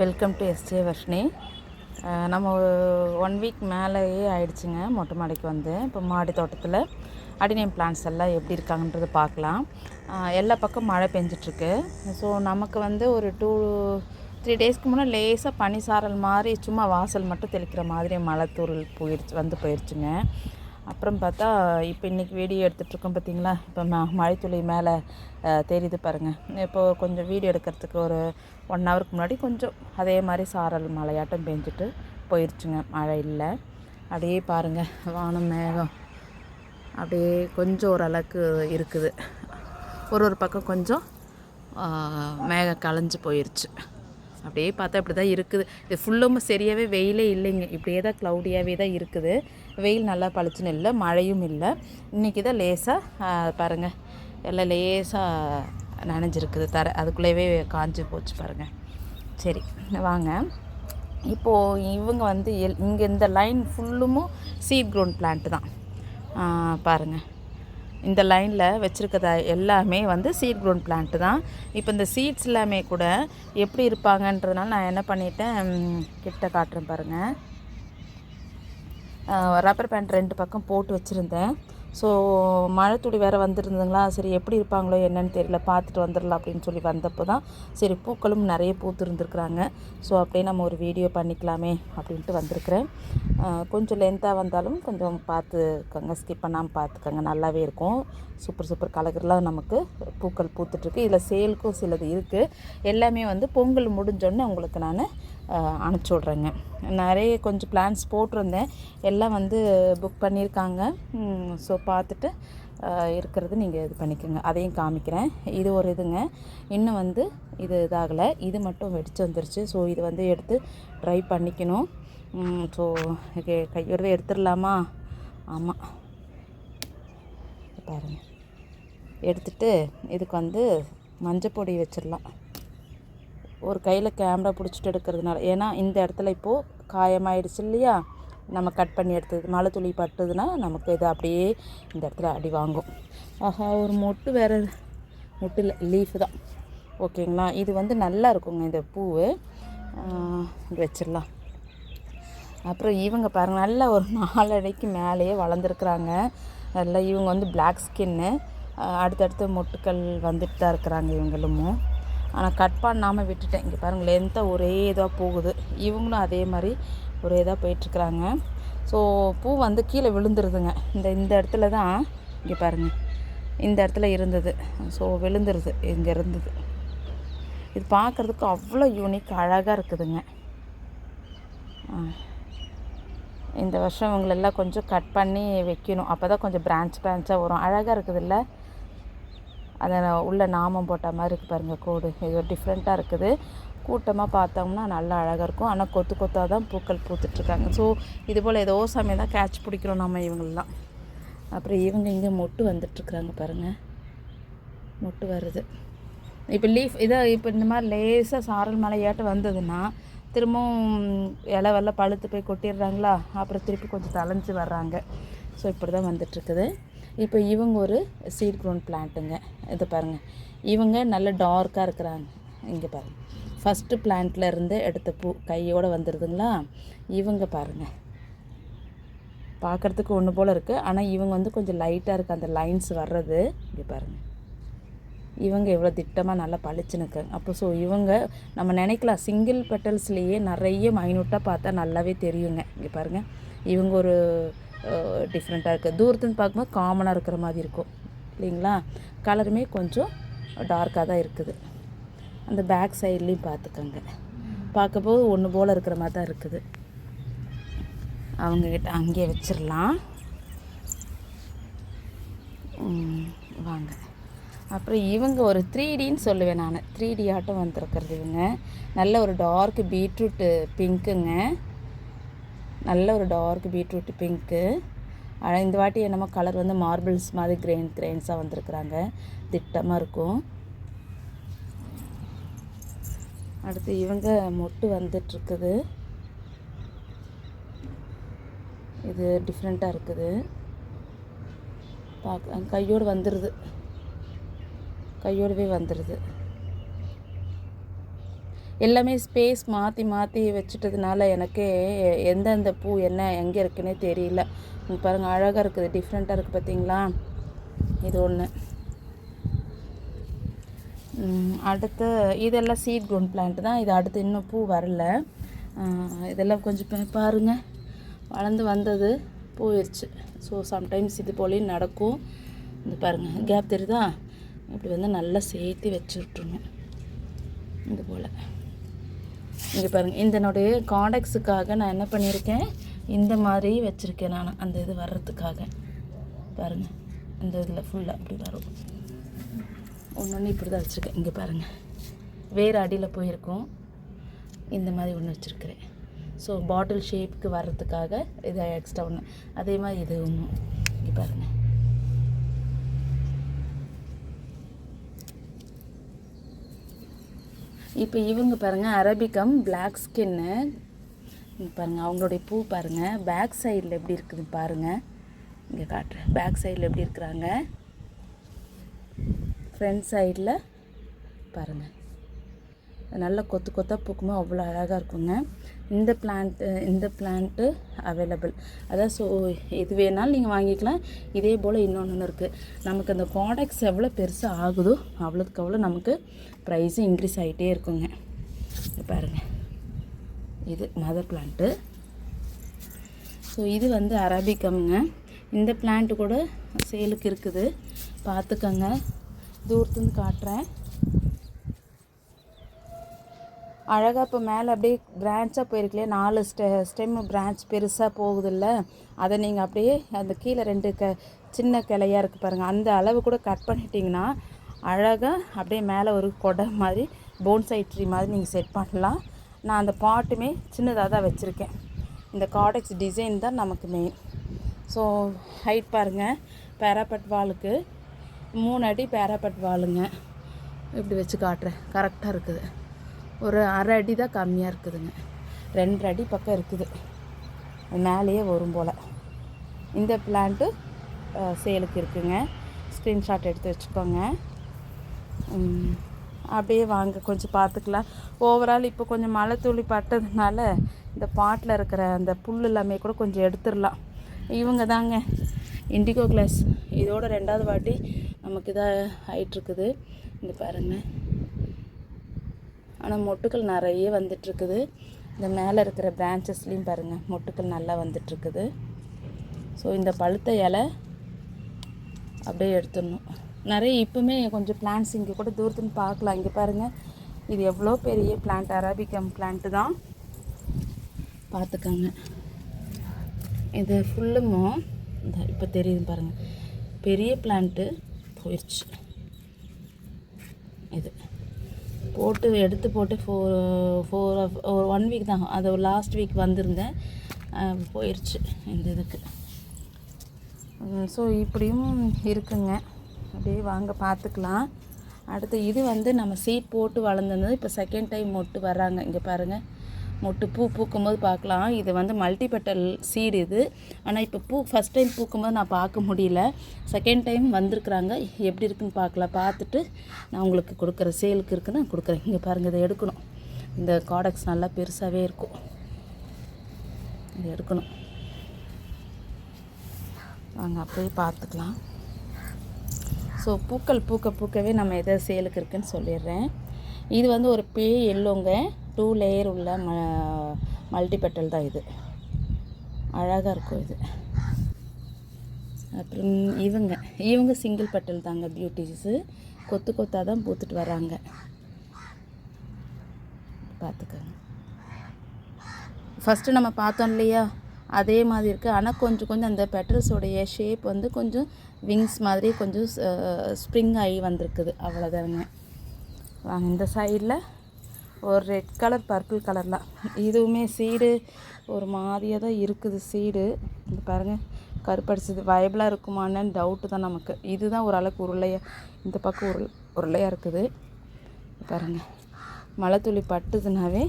Welcome to SJ Varshini நம்ம one week மேலேயே ஆயிடுச்சுங்க மொட்டை மாடிக்கு வந்து. இப்போ மாடி தோட்டத்தில் அடினியம் பிளான்ஸ் எல்லாம் எப்படி இருக்காங்கன்றது பார்க்கலாம். எல்லா பக்கம் மழை பெஞ்சிட்ருக்கு. ஸோ நமக்கு வந்து ஒரு டூ த்ரீ டேஸ்க்கு முன்னே லேசாக பனி சாரல் மாதிரி சும்மா வாசல் மட்டும் தெளிக்கிற மாதிரி மழை தூரல் போயிடுச்சு வந்து போயிடுச்சுங்க அப்புறம் பார்த்தா இப்போ இன்றைக்கி வீடியோ எடுத்துகிட்ருக்கோம் பார்த்தீங்களா இப்போ ம மழைத்துளி மேலே தெரியுது பாருங்கள் இப்போ கொஞ்சம் வீடியோ எடுக்கிறதுக்கு ஒரு ஒன் ஹவருக்கு முன்னாடி கொஞ்சம் அதே மாதிரி சாரல் மழையாட்டம் பெஞ்சிட்டு போயிடுச்சுங்க மழை இல்லை. அப்படியே பாருங்கள் வானம் மேகம். அப்படியே கொஞ்சம் ஓரளவுக்கு இருக்குது. ஒரு ஒரு பக்கம் கொஞ்சம் மேகம் கலைஞ்சு போயிடுச்சு அப்படியே பார்த்தா இப்படி தான் இருக்குது. இது ஃபுல்லும் சரியாகவே வெயிலே இல்லைங்க. இப்படியே தான் க்ளவுடியாகவே தான் இருக்குது. வெயில் நல்லா பளிச்சுன்னு இல்லை மழையும் இல்லை. இன்றைக்கி தான் லேசாக பாருங்கள் எல்லாம் லேசாக நனைஞ்சிருக்குது தர. அதுக்குள்ளேயே காஞ்சு போச்சு பாருங்கள் சரி வாங்க. இப்போது இவங்க வந்து எல் இங்கே இந்த லைன் ஃபுல்லும் சீட் க்ரௌண்ட் பிளான்ட்டு தான். பாருங்கள் இந்த லைனில் வச்சுருக்கத எல்லாமே வந்து சீட் க்ரோன் பிளான்ட்டு தான். இப்போ இந்த சீட்ஸ் எல்லாமே கூட எப்படி இருப்பாங்கன்றதுனால நான் என்ன பண்ணிட்டேன் கிட்ட காட்டுறேன் பாருங்கள் ரப்பர் பேண்ட் ரெண்டு பக்கம் போட்டு வச்சுருந்தேன். ஸோ மழை வேறு வந்துருந்துங்களா சரி எப்படி இருப்பாங்களோ என்னன்னு தெரியல. பார்த்துட்டு வந்துடலாம் அப்படின்னு சொல்லி வந்தப்போ தான் சரி பூக்களும் நிறைய பூத்துருந்துருக்குறாங்க. ஸோ அப்படியே நம்ம ஒரு வீடியோ பண்ணிக்கலாமே அப்படின்ட்டு வந்திருக்கிறேன். கொஞ்சம் லென்த்தாக வந்தாலும் கொஞ்சம் பார்த்துக்கோங்க. ஸ்கிப் பண்ணாமல் பார்த்துக்கோங்க. நல்லாவே இருக்கும். சூப்பர் சூப்பர் கலர்லாம் நமக்கு பூக்கள் பூத்துட்ருக்கு இதில் சேலுக்கும் சிலது இருக்குது எல்லாமே வந்து பொங்கல் முடிஞ்சோடனே உங்களுக்கு நான் அனுப்பிச்சி விட்றேங்க. நிறைய கொஞ்சம் பிளான்ஸ் போட்டிருந்தேன். எல்லாம் வந்து புக் பண்ணியிருக்காங்க. ஸோ பார்த்துட்டு இருக்கிறது நீங்கள் இது பண்ணிக்கோங்க. அதையும் காமிக்கிறேன். இது ஒரு இதுங்க. இன்னும் வந்து இது இதாகலை. இது மட்டும் வெடிச்சு வந்துருச்சு. ஸோ இது வந்து எடுத்து ட்ரை பண்ணிக்கணும். ஸோ கையோடவே எடுத்துடலாமா? ஆமாம் பாருங்கள் எடுத்துட்டு இதுக்கு வந்து மஞ்சள் பொடி வச்சிடலாம். ஒரு கையில் கேமரா பிடிச்சிட்டு எடுக்கிறதுனால. ஏன்னா இந்த இடத்துல இப்போது காயமாயிடுச்சு இல்லையா? நம்ம கட் பண்ணி எடுத்தது மழை துளி பட்டுதுன்னா நமக்கு இது அப்படியே இந்த இடத்துல அடி வாங்கும். ஆஹா ஒரு மொட்டு வேறு மொட்டு இல்லை லீஃபு தான். ஓகேங்களா இது வந்து நல்லா இருக்குங்க இந்த பூவு. வச்சிடலாம். அப்புறம் இவங்க பாருங்கள் நல்ல ஒரு நாலடைக்கு மேலேயே வளர்ந்துருக்குறாங்க. நல்லா இவங்க வந்து பிளாக் ஸ்கின்னு அடுத்தடுத்து மொட்டுக்கள் வந்துட்டு தான் இருக்கிறாங்க இவங்களும். ஆனால் கட் பண்ணாமல் விட்டுட்டேன். இங்கே பாருங்கள் லென்த்தாக ஒரே இதாக போகுது. இவங்களும் அதே மாதிரி ஒரே இதாக போயிட்டுருக்குறாங்க. ஸோ பூ வந்து கீழே விழுந்துருதுங்க. இந்த இந்த இடத்துல தான் இங்கே பாருங்கள் இந்த இடத்துல இருந்தது. ஸோ விழுந்துருது இங்கே இருந்தது. இது பார்க்குறதுக்கு அவ்வளோ யூனிக் அழகாக இருக்குதுங்க. இந்த வருஷம் இவங்களெல்லாம் கொஞ்சம் கட் பண்ணி வைக்கணும். அப்போ தான் கொஞ்சம் பிரான்ச் பிரான்ச்சாக வரும். அழகாக இருக்குதுல்ல? அதை உள்ள நாமம் போட்ட மாதிரி இருக்குது பாருங்கள் கோடு. இது ஒரு டிஃப்ரெண்ட்டாக இருக்குது. கூட்டமாக பார்த்தோம்னா நல்லா அழகாக இருக்கும். ஆனால் கொத்து கொத்தாக தான் பூக்கள் பூத்துட்ருக்காங்க. ஸோ இது போல் ஏதோ சமயம் தான் கேட்ச் பிடிக்கிறோம் நம்ம இவங்களெலாம். அப்புறம் இவங்க இங்கே மொட்டு வந்துட்டுருக்குறாங்க பாருங்கள் மொட்டு வருது. இப்போ லீஃப் இதை இப்போ இந்த மாதிரி லேசாக சாரல் மலையாட்டம் வந்ததுன்னா திரும்பவும் இலை வெள்ளம் பழுத்து போய் கொட்டிடுறாங்களா? அப்புறம் திருப்பி கொஞ்சம் தளைஞ்சு வர்றாங்க. ஸோ இப்படி தான் வந்துட்டுருக்குது இப்போ இவங்க ஒரு சீட் க்ரோன் பிளான்ட்டுங்க இது பாருங்கள் இவங்க நல்ல டார்க்காக இருக்கிறாங்க. இங்கே பாருங்கள் ஃபஸ்ட்டு பிளான்ட்ல இருந்து எடுத்த பூ கையோடு வந்துடுதுங்களா இவங்க பாருங்கள் பார்க்குறதுக்கு ஒன்று போல் இருக்குது ஆனால் இவங்க வந்து கொஞ்சம் லைட்டாக இருக்குது அந்த லைன்ஸ் வர்றது இங்கே பாருங்கள் இவங்க எவ்வளோ திட்டமாக நல்லா பளிச்சுன்னு அப்போ ஸோ இவங்க நம்ம நினைக்கலாம் சிங்கிள் பெட்டல்ஸ்லேயே நிறைய மைனூட்டாக பார்த்தா நல்லாவே தெரியுங்க. இங்கே பாருங்கள் இவங்க ஒரு டிஃப்ரெண்ட்டாக இருக்குது தூரத்துன்னு பார்க்கும்போது காமனாக இருக்கிற மாதிரி இருக்கும். இல்லைங்களா? கலருமே கொஞ்சம் டார்க்காக தான் இருக்குது. அந்த பேக் சைட்லேயும் பார்த்துக்கோங்க. பார்க்கும்போது ஒன்று போல் இருக்கிற மாதிரி தான் இருக்குது. அவங்கக்கிட்ட அங்கேயே வச்சிடலாம் வாங்க. அப்புறம் இவங்க ஒரு த்ரீ டின்னு சொல்லுவேன் நான். த்ரீ டி ஆட்டம் வந்திருக்கிறது இவங்க. நல்ல ஒரு டார்க் பீட்ரூட்டு பிங்க்குங்க நல்ல ஒரு டார்க் பீட்ரூட் பிங்க்கு இந்த வாட்டி என்னமோ கலர் வந்து மார்பிள்ஸ் மாதிரி கிரெயின் கிரெயின்ஸாக வந்திருக்குறாங்க. திட்டமாக இருக்கும். அடுத்து இவங்க மொட்டு வந்துட்டுருக்குது. இது டிஃப்ரெண்ட்டாக இருக்குது. பார்க்க கையோடு வந்துடுது கையோடவே வந்துடுது எல்லாமே ஸ்பேஸ் மாற்றி மாற்றி வச்சுட்டதுனால எனக்கு எந்தெந்த பூ என்ன எங்கே இருக்குன்னே தெரியல. பாருங்கள் அழகாக இருக்குது. டிஃப்ரெண்ட்டாக இருக்குது பார்த்தீங்களா இது ஒன்று அடுத்து இதெல்லாம் சீட் க்ரோன் பிளான்ட் தான். இது அடுத்து இன்னும் பூ வரல. இதெல்லாம் கொஞ்சம் பாருங்கள் பாருங்க. வளர்ந்து வந்தது போயிடுச்சு ஸோ சம்டைம்ஸ் இது போலேயும் நடக்கும். இந்த பாருங்கள் கேப் தெரியுதா? இப்படி வந்து நல்லா சேர்த்து வச்சு விட்ருங்க இது போல். இங்கே பாருங்கள் இதனுடைய காண்டக்ஸுக்காக நான் என்ன பண்ணியிருக்கேன்? இந்த மாதிரி வச்சுருக்கேன் நான் அந்த இது வர்றதுக்காக. பாருங்கள் இந்த இதில் ஃபுல்லாக அப்படி வரும். ஒன்று ஒன்று இப்படி தான் வச்சுருக்கேன். இங்கே பாருங்கள் வேறு அடியில் போயிருக்கோம். இந்த மாதிரி ஒன்று வச்சுருக்கிறேன். ஸோ பாட்டில் ஷேப்புக்கு வர்றதுக்காக இது எக்ஸ்ட்ரா ஒன்று அதே மாதிரி இது ஒன்று இங்கே பாருங்கள் இப்போ இவங்க பாருங்கள் அரபிகம் பிளாக் ஸ்கின்னு பாருங்கள் அவங்களுடைய பூ பாருங்கள் பேக் சைடில் எப்படி இருக்குது பாருங்கள் இங்கே காட்டுறேன். பேக் சைடில் எப்படி இருக்கிறாங்க? ஃப்ரண்ட் சைடில் பாருங்கள் நல்ல கொத்து கொத்தாக பூக்குமோ அவ்வளோ அழகாக இருக்குங்க. இந்த பிளான்ட்டு இந்த பிளான்ட்டு அவைலபிள் அதான் ஸோ எது வேணாலும் நீங்கள் வாங்கிக்கலாம். இதே போல் இன்னொன்று இருக்குது நமக்கு அந்த ப்ராடக்ட்ஸ் எவ்வளோ பெருசாக ஆகுதோ அவ்வளோக்கு அவ்வளோ நமக்கு ப்ரைஸும் இன்க்ரீஸ் ஆகிட்டே இருக்குங்க. பாருங்கள் இது மதர் பிளான்ட்டு ஸோ இது வந்து அரபிக்கம்ங்க. இந்த பிளான்ட்டு கூட சேலுக்கு இருக்குது. பார்த்துக்கங்க. தூரத்துலேருந்து காட்டுறேன். அழகாக இப்போ மேலே அப்படியே பிரான்ச்சாக போயிருக்கலையே நாலு ஸ்டெ ஸ்டெம் பிரான்ச் பெருசாக போகுதில்ல அதை நீங்கள் அப்படியே அந்த கீழே ரெண்டு க சின்ன கிளையாக இருக்குது பாருங்கள் அந்த அளவு கூட கட் பண்ணிட்டீங்கன்னா அழகாக அப்படியே மேலே ஒரு கொடை மாதிரி போன்சை ட்ரீ மாதிரி நீங்கள் செட் பண்ணலாம். நான் அந்த பாட்டுமே சின்னதாக தான் வச்சுருக்கேன். இந்த காடெக்ஸ் டிசைன் தான் நமக்கு மெயின் ஸோ ஹைட் பாருங்கள் பேராபட் வாலுக்கு மூணு அடி பேராபட் வாலுங்க இப்படி வச்சு காட்டுறேன். கரெக்டாக இருக்குது. ஒரு அரை அடி தான் கம்மியாக இருக்குதுங்க. ரெண்டரை அடி பக்கம் இருக்குது. மேலேயே வரும் போல். இந்த பிளான்ட்டு சேலுக்கு இருக்குங்க. ஸ்க்ரீன்ஷாட் எடுத்து வச்சுக்கோங்க. அப்படியே வாங்க. கொஞ்சம் பார்த்துக்கலாம். ஓவரால் இப்போ கொஞ்சம் மழை துளி பட்டதுனால இந்த பாட்டில் இருக்கிற அந்த புல் எல்லாமே கூட கொஞ்சம் எடுத்துடலாம். இவங்க தாங்க. இண்டிகோ கிளாஸ் இதோட ரெண்டாவது வாட்டி நமக்கு இதாக ஆயிட்டுருக்குது. இந்த பாருங்கள் ஆனால் மொட்டுக்கள் நிறைய வந்துட்டுருக்குது. இந்த மேலே இருக்கிற பிரான்ச்சஸ்லேயும் பாருங்கள் மொட்டுக்கள் நல்லா வந்துட்டுருக்குது. ஸோ இந்த பழுத்த இலை அப்படியே எடுத்துடணும். நிறைய இப்போவுமே கொஞ்சம் பிளான்ட்ஸ் இங்கே கூட தூரத்துன்னு பார்க்கலாம். இங்கே பாருங்கள் இது எவ்வளோ பெரிய பிளான்ட் அராபிகம் பிளான்ட்டு தான். பார்த்துக்கோங்க. இது ஃபுல்லுமோ இந்த இப்போ தெரியுது பாருங்கள் பெரிய பிளான்ட்டு போயிடுச்சு இது போட்டு எடுத்து போட்டு ஃபோர் ஃபோர் ஒரு ஒன் வீக் தான். அது லாஸ்ட் வீக் வந்திருந்தேன். போயிடுச்சு இந்த இதுக்கு. ஸோ இப்படியும் இருக்குங்க. அப்படியே வாங்க பார்த்துக்கலாம். அடுத்து இது வந்து நம்ம சீட் போட்டு வளர்ந்தது. இப்போ செகண்ட் டைம் மொட்டு வர்றாங்க. இங்கே பாருங்கள் மொட்டு பூ பூக்கும்போது பார்க்கலாம். இது வந்து மல்டிபெட்டல் சீடு இது. ஆனால் இப்போ பூ ஃபஸ்ட் டைம் பூக்கும்போது நான் பார்க்க முடியல. செகண்ட் டைம் வந்திருக்குறாங்க. எப்படி இருக்குன்னு பார்க்கலாம் பார்த்துட்டு நான் உங்களுக்கு கொடுக்குற சேலுக்கு இருக்குன்னு நான் கொடுக்குறேன். இங்கே பாருங்கள் இதை எடுக்கணும். இந்த காடக்ஸ் நல்லா பெருசாகவே இருக்கும். இது எடுக்கணும். நாங்கள் அப்படியே பார்த்துக்கலாம். ஸோ பூக்கள் பூக்க பூக்கவே நம்ம எதை சேலுக்கு இருக்குன்னு சொல்லிடுறேன். இது வந்து ஒரு பே எல்லோங்க டூ லேயர் உள்ள ம மல்டிபெட்டல் தான் இது. அழகாக இருக்கும் இது. அப்புறம் இவங்க இவங்க சிங்கிள் பெட்டல் தாங்க பியூட்டிஸு கொத்து கொத்தாக தான் பூத்துட்டு வராங்க. பார்த்துக்கோங்க ஃபஸ்ட்டு நம்ம பார்த்தோம் இல்லையா? அதே மாதிரி இருக்குது ஆனால் கொஞ்சம் கொஞ்சம் அந்த பெட்டல்ஸோடைய ஷேப் வந்து கொஞ்சம் விங்ஸ் மாதிரி கொஞ்சம் ஸ்ப்ரிங் ஆகி வந்திருக்குது. அவ்வளோதாங்க வாங்க இந்த சைடில் ஒரு ரெட் கலர் பர்பிள் கலரில் இதுவுமே சீடு ஒரு மாதிரியாக தான் இருக்குது சீடு இது பாருங்கள் கருப்படிச்சது. வயபிளாக இருக்குமான்னு டவுட்டு தான் நமக்கு. இதுதான் ஓரளவுக்கு உருளையாக இந்த பக்கம் உருள் உருளையாக இருக்குது. பாருங்கள் மழை துளி பட்டுதுனாவே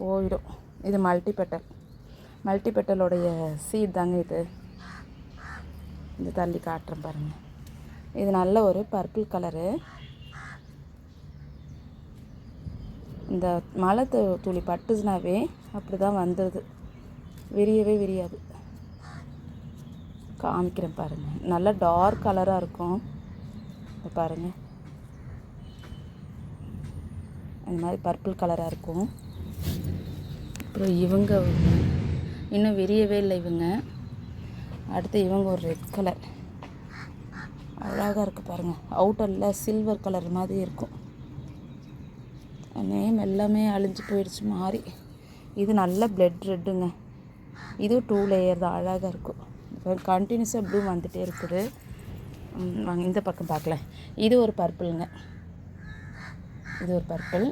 போயிடும். இது மல்டிபெட்டல் மல்டிபெட்டலோடைய சீட் தாங்க இது. இந்த தள்ளி காட்டுறேன் பாருங்கள் இது நல்ல ஒரு பர்பிள் கலரு இந்த மழை து- துளி பட்டுச்சுனாவே அப்படி தான் வந்துடுது விரியவே விரியாது. காமிக்கிறேன் பாருங்கள் நல்லா டார்க் கலராக இருக்கும். பாருங்கள் அந்த மாதிரி பர்பிள் கலராக இருக்கும். அப்புறம் இவங்க இன்னும் விரியவே இல்லை இவங்க. அடுத்து இவங்க ஒரு ரெட் கலர் அழகாக இருக்குது பாருங்கள் அவுட்டரில் சில்வர் கலர் மாதிரி இருக்கும். நேம் எல்லாமே அழிஞ்சு போயிடுச்சு மாறி. இது நல்ல பிளட் ரெட்டுங்க இது டூ லேயர் தான் அழகாக இருக்கும். கண்டினியூஸாக ப்ளூ வந்துகிட்டே இருக்குது. வாங்க இந்த பக்கம் பார்க்கல இது ஒரு பர்பிளுங்க இது ஒரு பர்பிள்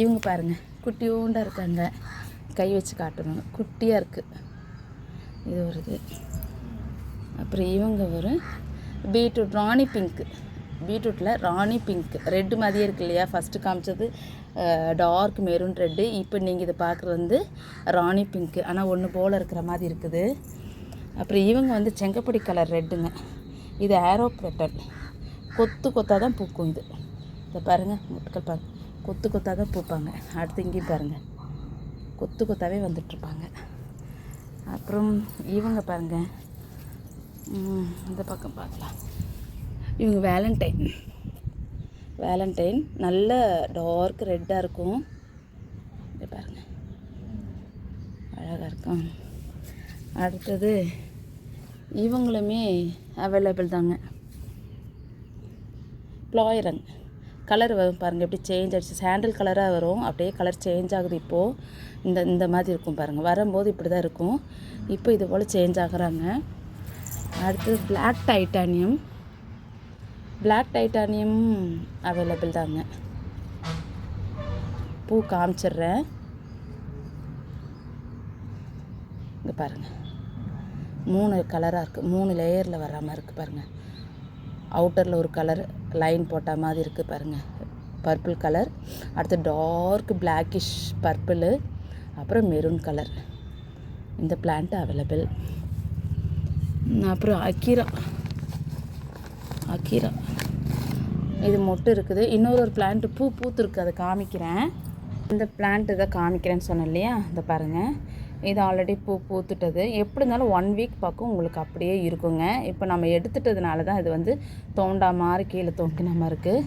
இவங்க பாருங்கள் குட்டியோண்டாக இருக்காங்க. கை வச்சு காட்டணும். குட்டியாக இருக்குது இது ஒரு இது. அப்புறம் இவங்க ஒரு பீட்ரூட் ராணி பிங்க்கு பீட்ரூட்டில் ராணி பிங்க். ரெட்டு மாதிரியே இருக்கு இல்லையா? ஃபஸ்ட்டு காமிச்சது டார்க் மெரூன் ரெட்டு இப்போ நீங்கள் இதை பார்க்குறது வந்து ராணி பிங்க்கு ஆனால் ஒன்று போல் இருக்கிற மாதிரி இருக்குது. அப்புறம் இவங்க வந்து செங்கப்படி கலர் ரெட்டுங்க இது ஏரோ பெட்டல் கொத்து கொத்தாக தான் பூக்கும் இது. இதை பாருங்கள் முட்கள் பாருங்கள் கொத்து கொத்தாக தான் பூப்பாங்க. அடுத்து இங்கேயும் பாருங்கள் கொத்து கொத்தாவே வந்துட்டுருப்பாங்க அப்புறம் இவங்க பாருங்கள் இந்த பக்கம் பார்க்கலாம். இவங்க வேலண்டைன் வேலண்டைன் நல்ல டார்க் ரெட்டாக இருக்கும். பாருங்கள் அழகாக இருக்கும் அடுத்தது இவங்களுமே அவைலபிள் தாங்க. ப்ளாயரங் கலர் வரும் பாருங்கள் எப்படி சேஞ்ச் ஆகிடுச்சு சாண்டல் கலராக வரும். அப்படியே கலர் சேஞ்ச் ஆகுது இப்போது இந்த இந்த மாதிரி இருக்கும் பாருங்கள் வரும்போது இப்படி தான் இருக்கும். இப்போ இது போல் சேஞ்ச் ஆகுறாங்க. அடுத்தது black titanium black titanium available தாங்க. பூ காமிச்சிடுறேன். இங்கே பாருங்கள் மூணு கலராக இருக்குது மூணு லேயரில் வர்ற மாதிரி இருக்குது பாருங்கள் அவுட்டரில் ஒரு கலர் லைன் போட்ட மாதிரி இருக்குது பாருங்கள் பர்பிள் கலர் அடுத்து டார்க் பிளாக்கிஷ் பர்பிள் அப்புறம் மெரூன் கலர் இந்த பிளான்ட் அவைலபிள் அப்புறம் அக்கீரா அக்கீரா இது மொட்டு இருக்குது. இன்னொரு ஒரு பிளான்ட் பூ பூத்துருக்கு அதை காமிக்கிறேன். இந்த பிளான்ட் இதை காமிக்கிறேன்னு சொன்னேன் இல்லையா? இதை பாருங்கள் இது ஆல்ரெடி பூ பூத்துட்டது. எப்படி இருந்தாலும் ஒன் வீக் பக்கம் உங்களுக்கு அப்படியே இருக்குங்க. இப்போ நம்ம எடுத்துட்டதுனால தான் இது வந்து தோண்டா மாதிரி கீழே தொங்கின மாதிரி இருக்குது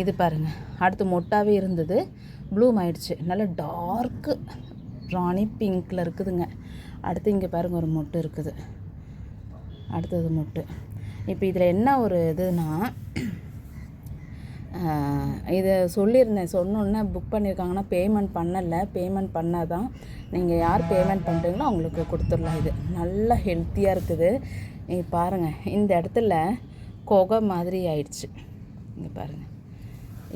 இது பாருங்கள் அடுத்து மொட்டாகவே இருந்தது. ப்ளூம் ஆயிடுச்சு. நல்ல டார்க்கு ராணி பிங்க்கில் இருக்குதுங்க. அடுத்து இங்கே பாருங்கள் ஒரு மொட்டு இருக்குது. அடுத்தது மொட்டு. இப்போ இதில் என்ன ஒரு இதுனால் இதை சொல்லியிருந்தேன் சொன்னோன்னே புக் பண்ணியிருக்காங்கன்னா பேமெண்ட் பண்ணலை. பேமெண்ட் பண்ணால் தான் நீங்கள் யார் பேமெண்ட் பண்ணுறீங்களோ அவங்களுக்கு கொடுத்துடலாம் இது. நல்லா ஹெல்த்தியாக இருக்குது. நீங்கள் பாருங்கள் இந்த இடத்துல கொகை மாதிரி ஆயிடுச்சு. இங்கே பாருங்கள்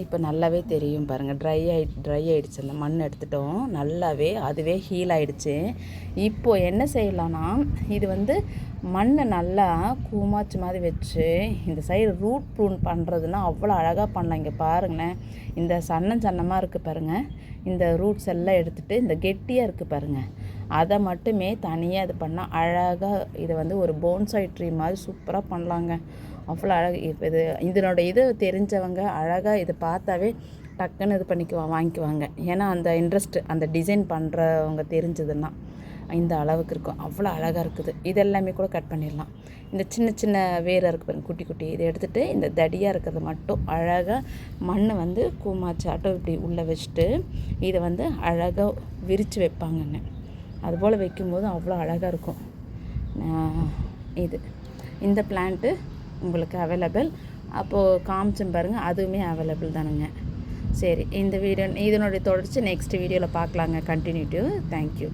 இப்போ நல்லாவே தெரியும் பாருங்கள் ட்ரை ஆகி ட்ரை ஆகிடுச்சு அந்த மண் எடுத்துட்டோம். நல்லாவே அதுவே ஹீல் ஆகிடுச்சு இப்போது என்ன செய்யலாம்னா இது வந்து மண்ணை நல்லா கூமாச்சு மாதிரி வச்சு இந்த சைடு ரூட் ப்ரூன் பண்ணுறதுன்னா அவ்வளோ அழகாக பண்ணலாம். இங்கே பாருங்களேன். இந்த சன்னம் சன்னமாக இருக்குது பாருங்கள் இந்த ரூட்ஸ் எல்லாம் எடுத்துகிட்டு இந்த கெட்டியாக இருக்குது பாருங்கள் அதை மட்டுமே தனியாக இது பண்ணால் அழகாக இதை வந்து ஒரு போன்சாய் ட்ரீ மாதிரி சூப்பராக பண்ணலாங்க. அவ்வளோ அழகு. இது இதனோட இது தெரிஞ்சவங்க அழகாக இதை பார்த்தாவே டக்குன்னு இது பண்ணிக்குவா வாங்கிக்குவாங்க. ஏன்னா அந்த இன்ட்ரெஸ்ட் அந்த டிசைன் பண்ணுறவங்க தெரிஞ்சதுன்னா இந்த அளவுக்கு இருக்கும். அவ்வளோ அழகாக இருக்குது. இதெல்லாமே கூட கட் பண்ணிடலாம். இந்த சின்ன சின்ன வேரை இருக்குது பாருங்க குட்டி குட்டி. இதை எடுத்துகிட்டு இந்த தடியாக இருக்கிறது மட்டும் அழகாக மண்ணை வந்து கூமாச்சாட்டம் இப்படி உள்ளே வச்சுட்டு இதை வந்து அழகாக விரித்து வைப்பாங்கங்க. அதுபோல் வைக்கும்போது அவ்வளோ அழகாக இருக்கும். இது. இந்த பிளான்ட்டு உங்களுக்கு அவைலபிள் அப்போது காமிச்சேன் பாருங்கள் அதுவுமே அவைலபிள் தானுங்க. சரி இந்த வீடியோ இதனுடைய தொடர்ச்சி நெக்ஸ்ட் வீடியோவில் பார்க்கலாங்க. கண்டினியூட்டிவ் தேங்க்யூ